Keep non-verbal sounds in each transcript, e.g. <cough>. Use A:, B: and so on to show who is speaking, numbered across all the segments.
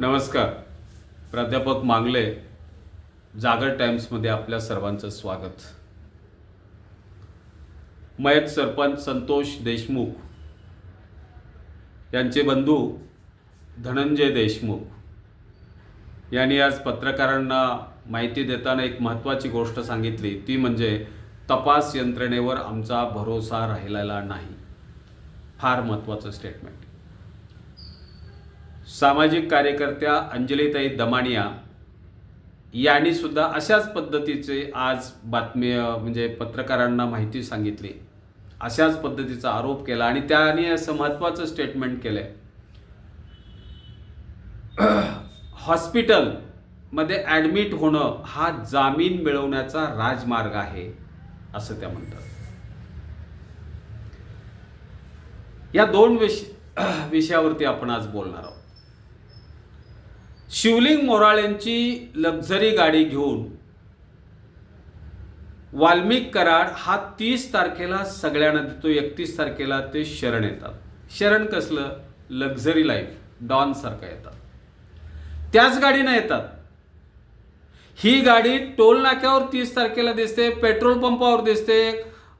A: नमस्कार. प्राध्यापक मांगले जागर टाइम्समध्ये आपल्या सर्वांचं स्वागत. मयत सरपंच संतोष देशमुख यांचे बंधू धनंजय देशमुख. यांनी आज पत्रकारांना माहिती देताना एक महत्त्वाची गोष्ट सांगितली. ती म्हणजे तपास यंत्रणेवर आमचा भरोसा राहिलेला नाही. फार महत्त्वाचं स्टेटमेंट सामाजिक कार्यकर्त्या अंजलीताई दमानिया यांनी सुद्धा अशाच पद्धतीचे आज बातमी म्हणजे पत्रकारांना माहिती सांगितली. अशाच पद्धतीचा आरोप केला आणि त्याने असं महत्त्वाचं स्टेटमेंट केलंय. हॉस्पिटलमध्ये ॲडमिट होणं हा जामीन मिळवण्याचा राजमार्ग आहे असं त्या म्हणतात. या दोन विष विषयावरती आपण आज बोलणार आहोत. शिवलिंग मोराळेंची लक्झरी गाडी घेऊन वाल्मिक कराड हा तीस तारखेला सगळ्यांना देतो एकतीस तारखेला ते शरण येतात. शरण कसलं? लक्झरी लाईफ डॉन सारखं येतात. त्याच गाडीनं येतात. ही गाडी टोल नाक्यावर तीस तारखेला दिसते पेट्रोल पंपावर दिसते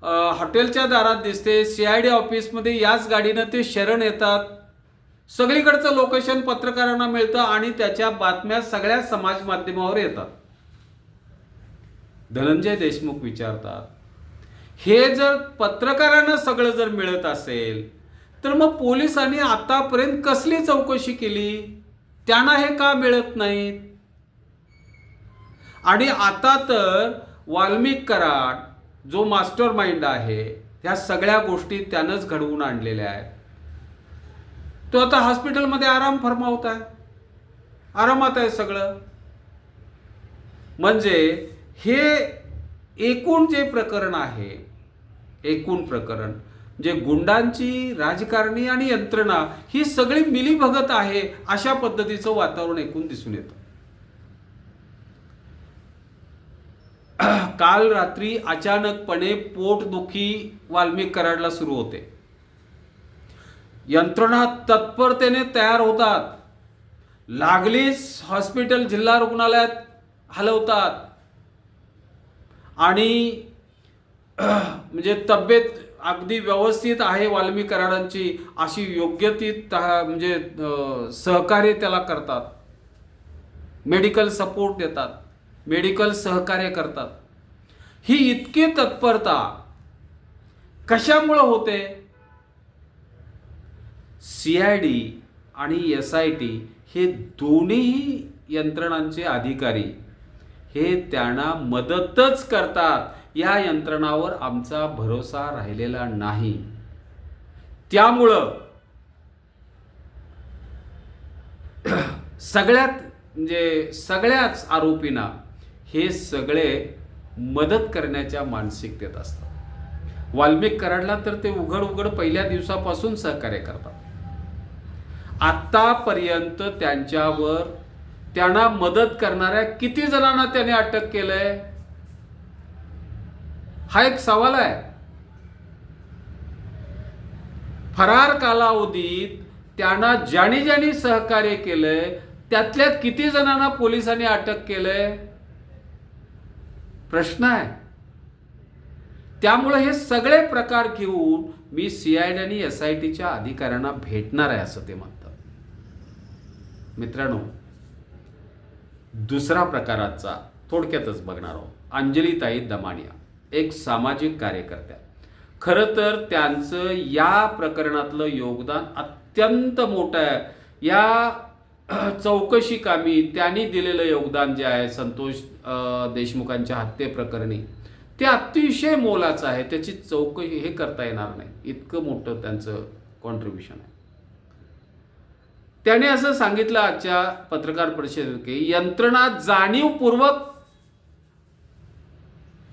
A: हॉटेलच्या दारात दिसते सी आय डी ऑफिसमध्ये याच गाडीनं ते शरण येतात. सगळीकडचं लोकेशन पत्रकारांना मिळतं आणि त्याच्या बातम्या सगळ्या समाज माध्यमावर येतात. धनंजय देशमुख विचारतात हे जर पत्रकारांना सगळं जर मिळत असेल तर मग पोलिसांनी आतापर्यंत कसली चौकशी केली? त्यांना हे का मिळत नाहीत? आणि आता तर वाल्मिक कराड जो मास्टर माइंड आहे ह्या सगळ्या गोष्टी त्यानंच घडवून आणलेल्या आहेत. तो आता हॉस्पिटलमध्ये आराम फरमावत आहे. आरामात आहे सगळं. म्हणजे हे एकूण जे प्रकरण आहे एकूण प्रकरण जे गुंडांची राजकारणी आणि यंत्रणा ही सगळी मिलीभगत आहे अशा पद्धतीचं वातावरण एकूण दिसून येतं. काल रात्री अचानकपणे पोटदुखी वाल्मिक कराडला सुरू होते. यंत्रणा तत्परतेने तयार होतात. लागलीच हॉस्पिटल जिल्हा रुग्णालयात हलवतात. आणि म्हणजे तब्येत अगदी व्यवस्थित आहे वाल्मीकरांची कराडांची अशी योग्य ती म्हणजे सहकार्य त्याला करतात. मेडिकल सपोर्ट देतात. मेडिकल सहकार्य करतात. ही इतकी तत्परता कशामुळं होते? सी आय डी आणि एस आय टी हे दोन्ही यंत्रणांचे अधिकारी. हे त्यांना मदतच करतात. या यंत्रणावर आमचा भरोसा राहिलेला नाही. त्यामुळं <clears throat> सगळ्यात म्हणजे सगळ्याच आरोपींना हे सगळे मदत करण्याच्या मानसिकतेत असतात. वाल्मिक कराडला तर ते उघड उघड पहिल्या दिवसापासून सहकार्य करतात. आतापर्यंत त्यांच्यावर त्यांना मदत करणाऱ्या किती जणांना त्याने अटक केलंय? हा एक सवाल आहे. फरार कालावधीत त्यांना ज्याने ज्याने सहकार्य केलंय त्यातल्या किती जणांना पोलिसांनी अटक केलंय? प्रश्न आहे. त्यामुळे हे सगळे प्रकार घेऊन मी सीआयडी आणि एस आय टीच्या अधिकाऱ्यांना भेटणार आहे असं ते म्हणतात. मित्रांनो दुसरा प्रकाराचा थोडक्यातच बघणार आहोत. अंजलीताई दमानिया एक सामाजिक कार्यकर्त्या. खरं तर त्यांचं या प्रकरणातलं योगदान अत्यंत मोठं आहे. या चौकशी कामी त्यांनी दिलेलं योगदान जे आहे संतोष देशमुखांच्या हत्येप्रकरणी ते अतिशय मोलाचं आहे. त्याची चौकशी हे करता येणार नाही. इतकं मोठं त्यांचं कॉन्ट्रीब्युशन आहे. त्याने असं सांगितलं आजच्या पत्रकार परिषदेत की यंत्रणा जाणीवपूर्वक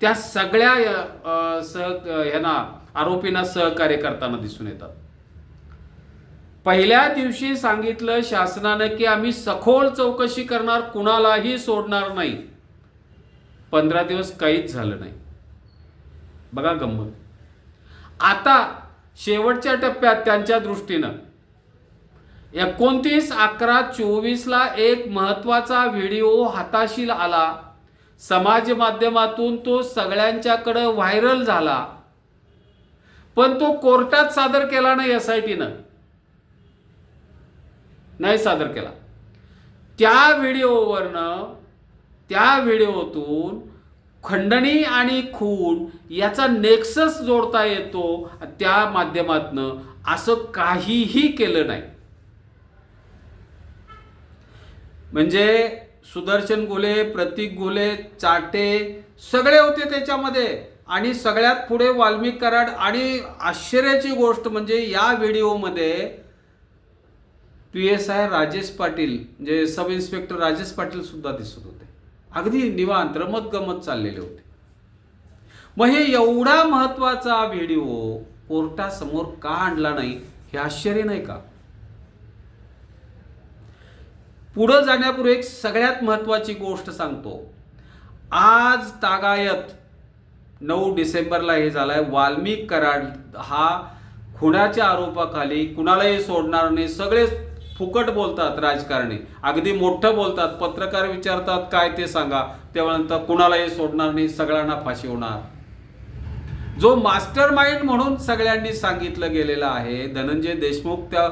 A: त्या सगळ्या सह ह्यांना आरोपींना सहकार्य करताना दिसून येतात. पहिल्या दिवशी सांगितलं शासनानं की आम्ही सखोल चौकशी करणार कुणालाही सोडणार नाही. पंधरा दिवस काहीच झालं नाही. बघा गंमत. आता शेवटच्या टप्प्यात त्यांच्या दृष्टीनं एकोणतीस अकरा चोवीसला एक महत्त्वाचा व्हिडिओ हाताशी आला. समाज माध्यमातून तो सगळ्यांच्याकडं व्हायरल झाला. पण तो कोर्टात सादर केला नाही एस आय टीनं नाही सादर केला. त्या व्हिडिओवरनं त्या व्हिडिओतून खंडणी आणि खून याचा नेक्सस जोडता येतो त्या माध्यमातनं. असं काहीही केलं नाही. म्हणजे सुदर्शन गोले प्रतीक गोले चाटे सगळे होते त्याच्यामध्ये. आणि सगळ्यात पुढे वाल्मिक कराड. आणि आश्चर्याची गोष्ट म्हणजे या व्हिडिओमध्ये P S I Rajesh Patil म्हणजे सब इन्स्पेक्टर राजेश पाटील सुद्धा दिसत होते. अगदी निवांत रमत गमत चाललेले होते. मग हे एवढा महत्त्वाचा व्हिडिओ कोर्टासमोर का आणला नाही हे आश्चर्य नाही का? पुढं जाण्यापूर्वी एक सगळ्यात महत्त्वाची गोष्ट सांगतो. आज तागायत नऊ डिसेंबरला हे झालं आहे वाल्मिक कराड हा खुणाच्या आरोपाखाली कुणालाही सोडणार नाही. सगळे फुकट बोलतात राजकारणी. अगदी मोठं बोलतात. पत्रकार विचारतात काय ते सांगा? तेव्हा नंतर कुणालाही सोडणार नाही. सगळ्यांना फाशी होणार. जो मास्टर माइंड म्हणून सगळ्यांनी सांगितलं गेलेलं आहे धनंजय देशमुख त्या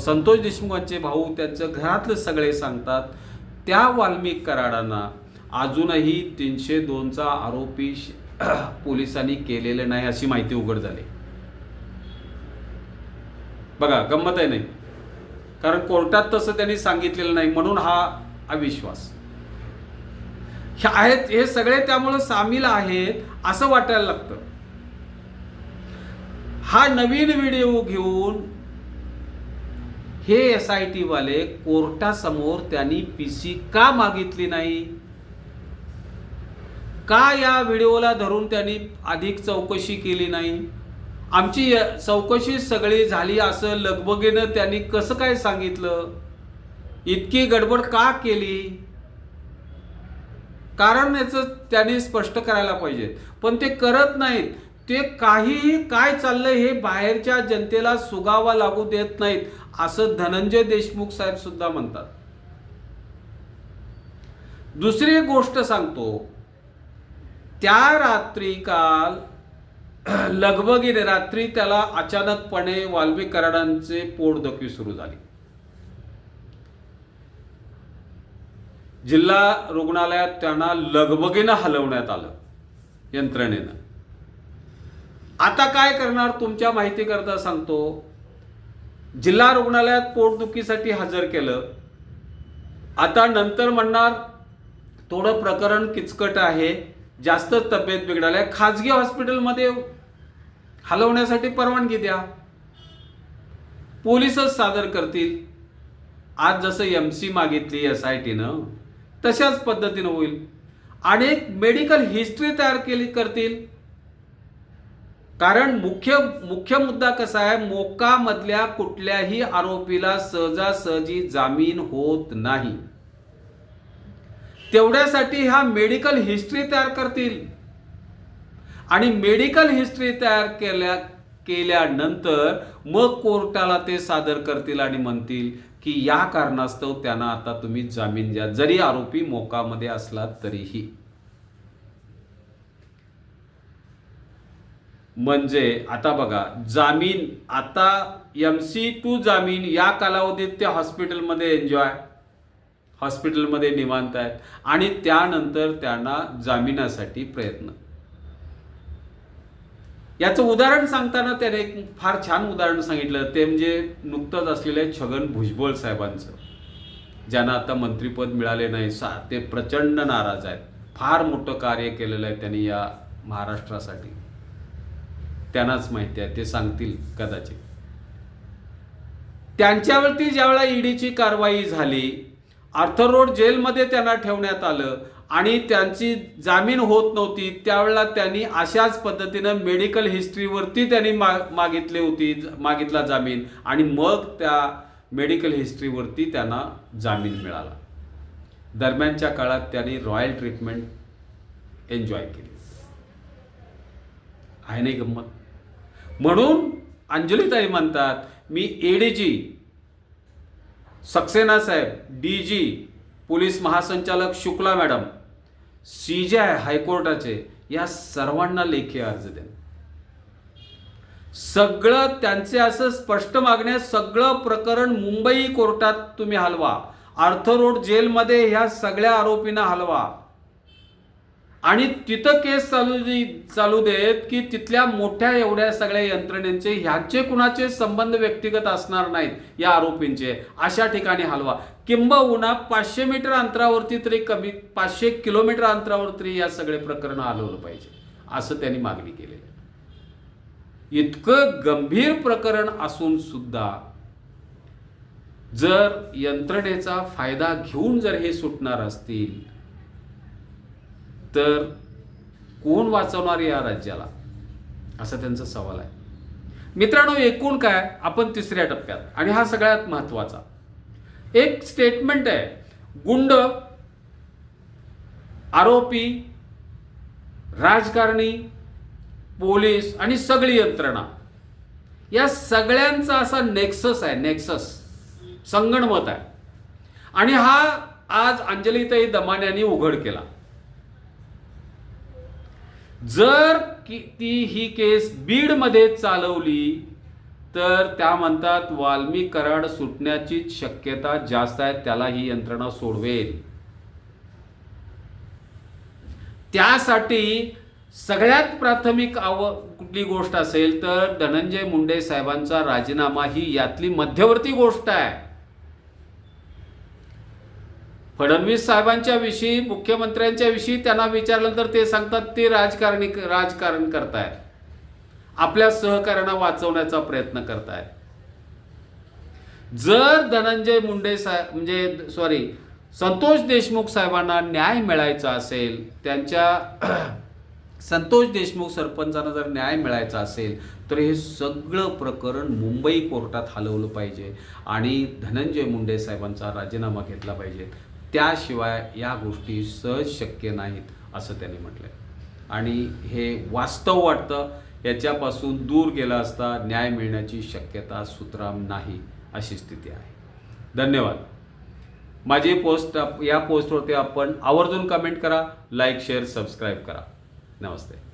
A: संतोष देशमुखांचे भाऊ त्यांचं घरातले सगळे सांगतात त्या वाल्मिक कराडांना अजूनही तीनशे दोनचा आरोपी <clears throat> पोलिसांनी केलेले नाही अशी माहिती उघड झाली. बघा गंमत आहे नाही. कारण कोर्टात तसं त्यांनी सांगितलेलं नाही म्हणून हा अविश्वास. हे आहेत हे सगळे त्यामुळं सामील आहेत असं वाटायला लागतं. हा नवीन व्हिडिओ घेऊन हे एस आय टी वाले कोर्टासमोर त्यांनी पी सी का मागितली नाही? का या व्हिडिओला धरून त्यांनी अधिक चौकशी केली नाही? आमची य- चौकशी सगळी झाली असं लगबगीनं त्यांनी कसं काय सांगितलं? इतकी गडबड का केली? कारण याचं त्यांनी स्पष्ट करायला पाहिजे. पण ते करत नाहीत. ते काहीही काय चाललंय हे बाहेरच्या जनतेला सुगावा लागू देत नाहीत असं धनंजय देशमुख साहेब सुद्धा म्हणतात. दुसरी गोष्ट सांगतो. त्या रात्री काल <clears throat> लगबगीने रात्री त्याला अचानकपणे वाल्मिक कराडांचे पोटदुखी सुरू झाली. जिल्हा रुग्णालयात त्यांना लगबगीनं हलवण्यात आलं यंत्रणेनं. आता काय करणार तुमच्या माहिती करता सांगतो. जिल्हा रुग्णालयात पोटदुखीसाठी हजर केलं. आता नंतर म्हणणार थोडं प्रकरण किचकट आहे. जास्त तब्येत बिघडाल्या खाजगी हॉस्पिटलमध्ये हलवण्यासाठी परवानगी द्या. पोलीसच सादर करतील. आज जसं एम सी मागितली एस आय टीनं तशाच पद्धतीनं होईल. अनेक मेडिकल हिस्ट्री तयार केली करतील. कारण मुख्य मुख्य मुद्दा कसा आहे? मोका मधल्या कुठल्याही आरोपीला सहजासहजी जामीन होत नाही. तेवढ्यासाठी हा मेडिकल हिस्ट्री तयार करतील. आणि मेडिकल हिस्ट्री तयार केल्या केल्यानंतर मग कोर्टाला ते सादर करतील आणि म्हणतील की या कारणास्तव त्यांना आता तुम्ही जामीन द्या. जरी आरोपी मोकामध्ये असला तरीही. म्हणजे आता बघा जामीन आता एम सी टू जामीन या कालावधीत ते हॉस्पिटलमध्ये एन्जॉय हॉस्पिटलमध्ये निवांत आहेत आणि त्यानंतर त्यांना जामिनासाठी प्रयत्न. याचं उदाहरण सांगताना त्याने एक फार छान उदाहरण सांगितलं. ते म्हणजे नुकतंच असलेले छगन भुजबळ साहेबांचं ज्यांना आता मंत्रीपद मिळाले नाही. सा ते प्रचंड नाराज आहेत. फार मोठं कार्य केलेलं आहे त्यांनी या महाराष्ट्रासाठी. त्यांनाच माहिती आहे ते सांगतील कदाचित. त्यांच्यावरती ज्यावेळेला ईडीची कारवाई झाली आर्थर रोड जेलमध्ये त्यांना ठेवण्यात आलं आणि त्यांची जामीन होत नव्हती त्यावेळेला त्यांनी अशाच पद्धतीनं मेडिकल हिस्ट्रीवरती त्यांनी मा मागितली होती मागितला जामीन आणि मग त्या मेडिकल हिस्ट्रीवरती त्यांना जामीन मिळाला. दरम्यानच्या काळात त्यांनी रॉयल ट्रीटमेंट एन्जॉय केली. आहे नाही गंमत? म्हणून अंजलीताई म्हणतात मी एडीजी सक्सेना साहेब डी जी पोलीस महासंचालक Shukla madam C J I हायकोर्टाचे या सर्वांना लेखी अर्ज द्या सगळं त्यांचे असं स्पष्ट मागण्या सगळं प्रकरण मुंबई कोर्टात तुम्ही हलवा. आर्थर रोड जेलमध्ये ह्या सगळ्या आरोपींना हलवा. आणि तिथं केस चालू चालू देत की तिथल्या मोठ्या एवढ्या सगळ्या यंत्रणेचे ह्याचे कुणाचे संबंध व्यक्तिगत असणार नाहीत या आरोपींचे. अशा ठिकाणी हलवा. किंबहुना पाचशे मीटर अंतरावरती तरी कमी पाचशे किलोमीटर अंतरावर तरी या सगळे प्रकरण हलवलं पाहिजे असं त्यांनी मागणी केलेली इतकं गंभीर प्रकरण असून सुद्धा जर यंत्रणेचा फायदा घेऊन जर हे सुटणार असतील तर कोण वाचवणार या राज्याला? असा त्यांचा सवाल आहे. मित्रांनो एकूण काय? आपण तिसऱ्या टप्प्यात. आणि हा सगळ्यात महत्त्वाचा एक स्टेटमेंट आहे. गुंड आरोपी राजकारणी पोलीस आणि सगळी यंत्रणा. या सगळ्यांचा असा नेक्सस आहे नेक्सस संगणमत आहे. आणि हा आज अंजलीताई दमाने यांनी उघड केला. जर की ती ही केस बीडमध्ये चालवली तर त्या म्हणतात वाल्मी कराड सुटण्याची शक्यता जास्त आहे त्याला ही यंत्रणा सोडवेल. त्यासाठी सगळ्यात प्राथमिक आव कुठली गोष्ट असेल तर धनंजय मुंडे साहेबांचा राजीनामा ही यातली मध्यवर्ती गोष्ट आहे. फडणवीस साहेबांच्या विषयी मुख्यमंत्र्यांच्या विषयी त्यांना विचारल्यानंतर ते सांगतात ते राजकारणी राजकारण करतायत. आपल्या सहकार्यांना वाचवण्याचा प्रयत्न करतायत. जर धनंजय मुंडे साहेब म्हणजे सॉरी संतोष देशमुख साहेबांना न्याय मिळायचा असेल त्यांच्या <clears throat> संतोष देशमुख सरपंचांना जर न्याय मिळायचा असेल तर हे सगळं प्रकरण मुंबई कोर्टात हलवलं पाहिजे आणि धनंजय मुंडे साहेबांचा राजीनामा घेतला पाहिजे. त्याशिवाय या गोष्टी सहज शक्य नाहीत असं त्यांनी म्हटलं आणि हे वास्तव वाटतं याच्यापासून दूर गेला असता न्याय मिळण्याची शक्यता सुतराम नाही अशी स्थिती आहे. धन्यवाद. माझी पोस्ट या पोस्टवरती आपण आवर्जून कमेंट करा लाईक शेअर सबस्क्राईब करा. नमस्ते.